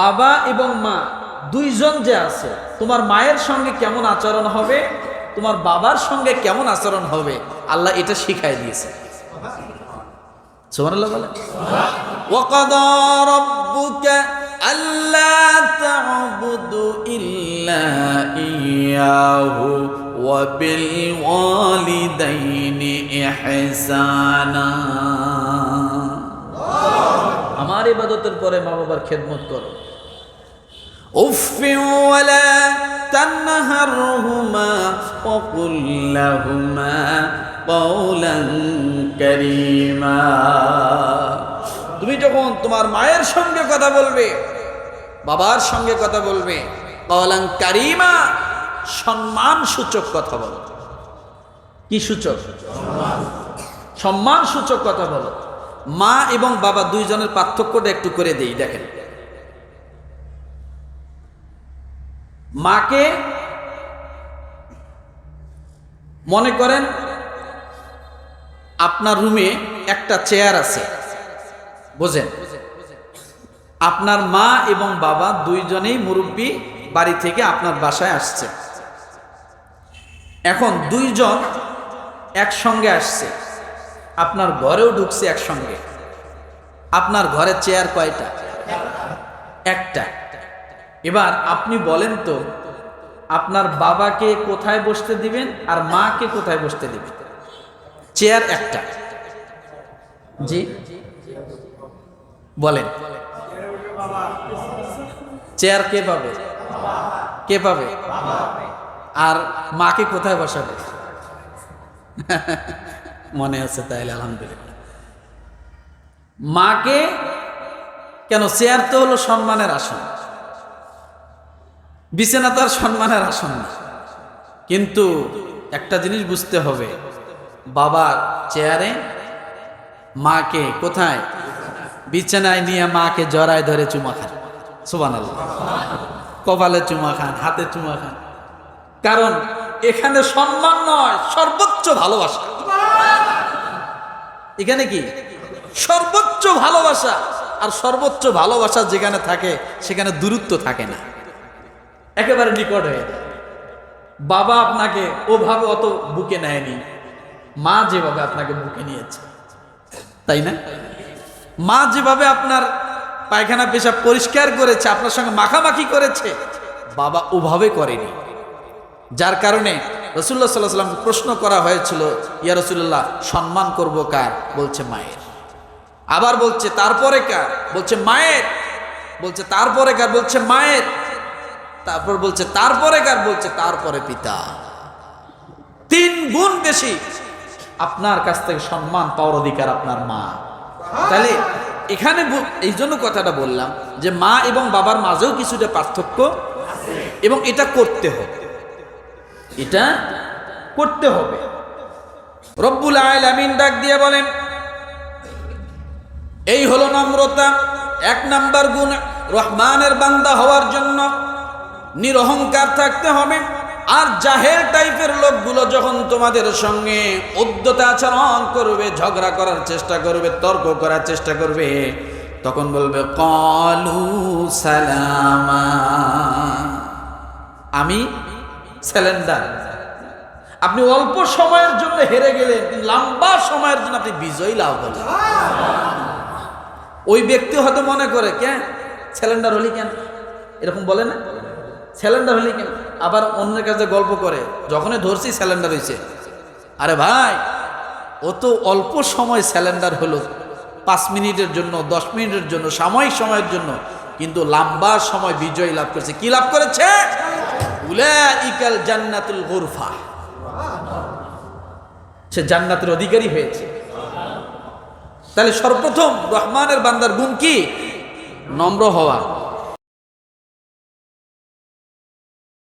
বাবা এবং মা, দুইজন যে আছে, তোমার মায়ের সঙ্গে কেমন আচরণ হবে? তোমার বাবার সঙ্গে কেমন আচরণ হবে? আল্লাহ এটা শিখাই দিয়েছে। সুবহানাল্লাহ বলে ওয়াকাদা ইল্লা আমার ইবাদতের পরে মা বাবার খেদমত করো। উফ ওয়ালা তানহারহুমা وقل لهما قولا كريما তুমি যখন তোমার মায়ের সঙ্গে কথা বলবে বাবার সঙ্গে কথা বলবে কওলান কারিমা সম্মান সূচক কথা বলো কি সূচক সম্মান সূচক কথা বলো মা এবং বাবা দুইজনের পার্থক্যটা একটু করে দেই দেখেন মাকে মনে করেন আপনার রুমে একটা চেয়ার আছে। বোঝেন? আপনার মা এবং বাবা দুইজনেই মুরব্বী, বাড়ি থেকে আপনার বাসায় আসছে। এখন দুইজন একসঙ্গে আসছে। আপনার ঘরেও ঢুকছে একসঙ্গে। আপনার ঘরে চেয়ার কয়টা? একটা। এবার আপনি বলেন তো, আপনার বাবাকে কোথায় বসতে দিবেন আর মাকে কোথায় বসতে দিবেন? চেয়ার একটা। জি। বলেন। চেয়ার কে পাবে? কে পাবে? আর মাকে কোথায় বসাবে? মনে আছে তাইলে, আলহামদুলিল্লাহ। মাকে, কেন, চেয়ার তো হলো সম্মানের আসন। বিছানা তার সম্মানের আসন না। কিন্তু একটা জিনিস বুঝতে হবে বাবার চেয়ারে, মাকে কোথায়? বিছানায় নিয়ে মাকে জড়ায় ধরে চুমা খান সুবান কপালে চুমা খান, হাতে চুমা খান। কারণ এখানে সম্মান নয়, সর্বোচ্চ ভালোবাসা। এখানে কি? সর্বোচ্চ ভালোবাসা। আর সর্বোচ্চ ভালোবাসা যেখানে থাকে, সেখানে দূরত্ব থাকে না। একেবারে নিকট হয়ে যায়। বাবা আপনাকে ওভাবে অত বুকে নেয়নি। মা যেভাবে আপনাকে বুকে নিয়েছে, তাই না? মা যেভাবে আপনার পায়খানা পেশাব পরিষ্কার করেছে, আপনার সঙ্গে মাখামাখি করেছে, বাবা ওভাবে করেনি। যার কারণে রসুল্লাহ সাল্লাহ সাল্লামকে প্রশ্ন করা হয়েছিল, ইয়া রসুল্লাহ সম্মান করব কার? বলছে মায়ের। আবার বলছে, তারপরে কার? বলছে, মায়ের। বলছে, তারপরে কার? বলছে, মায়ের। তারপর বলছে তারপরে কার বলছে, তারপরে পিতা। তিন গুণ বেশি আপনার কাছ থেকে সম্মান পাওয়ার অধিকার আপনার মা। তাহলে এখানে এই জন্য কথাটা বললাম যে মা এবং বাবার মাঝেও কিছুটা পার্থক্য এবং এটা করতে হবে। এটা করতে হবে। রব্বুল আমিন ডাক দিয়ে বলেন, এই হলো নম্রতা। এক নাম্বার গুণ রহমানের বান্দা হওয়ার জন্য নিরহংকার থাকতে হবে। আর জাহের টাইপের লোকগুলো যখন তোমাদের সঙ্গে উদ্যতা আচরণ করবে, ঝগড়া করার চেষ্টা করবে, তর্ক করার চেষ্টা করবে, তখন বলবে, কলু সালামা। আমি স্যালেন্ডার আপনি অল্প সময়ের জন্য হেরে গেলেন লম্বা সময়ের জন্য আপনি বিজয়ী লাভ হলেন। ওই ব্যক্তি হয়তো মনে করে, কেন? স্যালেন্ডার হলি কেন? এরকম বলে না? স্যালেন্ডার হলি কেন আবার অন্যের কাছে গল্প করে, যখনই ধরছি স্যালেন্ডার হয়েছে আরে ভাই ও তো অল্প সময় স্যালেন্ডার হলো পাঁচ মিনিটের জন্য, দশ মিনিটের জন্য, সাময়িক সময়ের জন্য, কিন্তু লম্বা সময় বিজয় লাভ করেছে। কি লাভ করেছে? জান্নাতুল সে জান্নাতের অধিকারী হয়েছে। তাহলে সর্বপ্রথম রহমানের বান্দার গুণ কি? নম্র হওয়া।